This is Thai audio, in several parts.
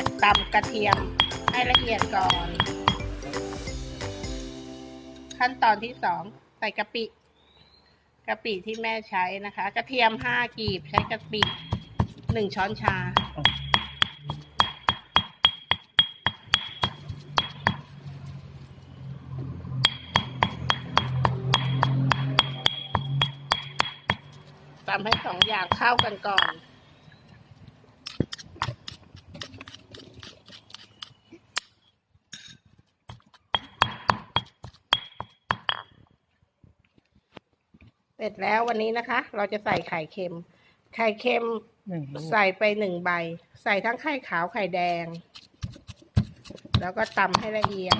กตำกระเทียมให้ละเอียดก่อน ขั้นตอนที่สองใส่กะปิกะปิที่แม่ใช้นะคะ กระเทียมห้ากีบใช้กะปิหนึ่งช้อนชา ตำให้สองอย่างเข้ากันก่อน เสร็จแล้ววันนี้นะคะ เราจะใส่ไข่เค็ม ไข่เค็มหนึ่งลูกใส่ไปหนึ่งใบ ใส่ทั้งไข่ขาวไข่แดง แล้วก็ตำให้ละเอียด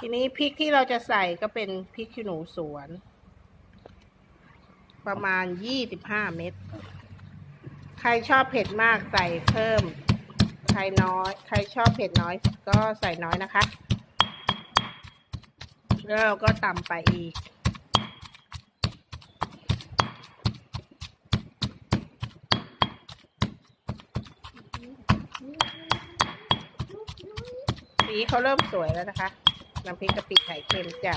ทีนี้พริกที่เราจะใส่ก็เป็นพริกขี้หนูสวน ประมาณยี่สิบห้าเม็ด ใครชอบเผ็ดมากใส่เพิ่ม ใครน้อย ใครชอบเผ็ดน้อยก็ใส่น้อยนะคะ แล้วเราก็ตำไปอีกสีเขาเริ่มสวยแล้วนะคะ น้ำพริกกะปิไข่เค็มจะ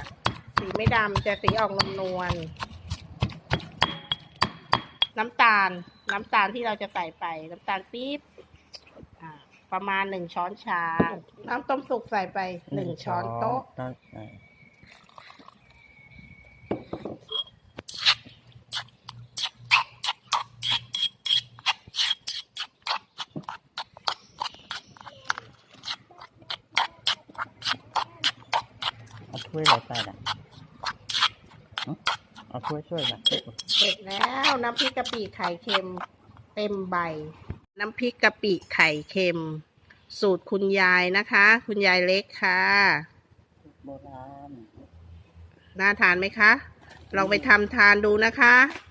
สีไม่ดำจะสีออกนวลนวลน้ำตาล น้ำตาลที่เราจะใส่ไป น้ำตาลปี๊บประมาณหนึ่งช้อนชา น้ำต้มสุกใส่ไปหนึ่งช้อนโต๊ะ ช่เอาถ้วยอะไรไปล่ะหึเอาถ้วยช่วยมาเสร็จแล้วน้ำพริกกะปิไข่เค็มเต็มใบ น้ำพริกกะปิไข่เค็ม สูตรคุณยายนะคะ คุณยายเล็กค่ะโบราณน่าทานไหมคะ ลองไปทำทานดูนะคะอ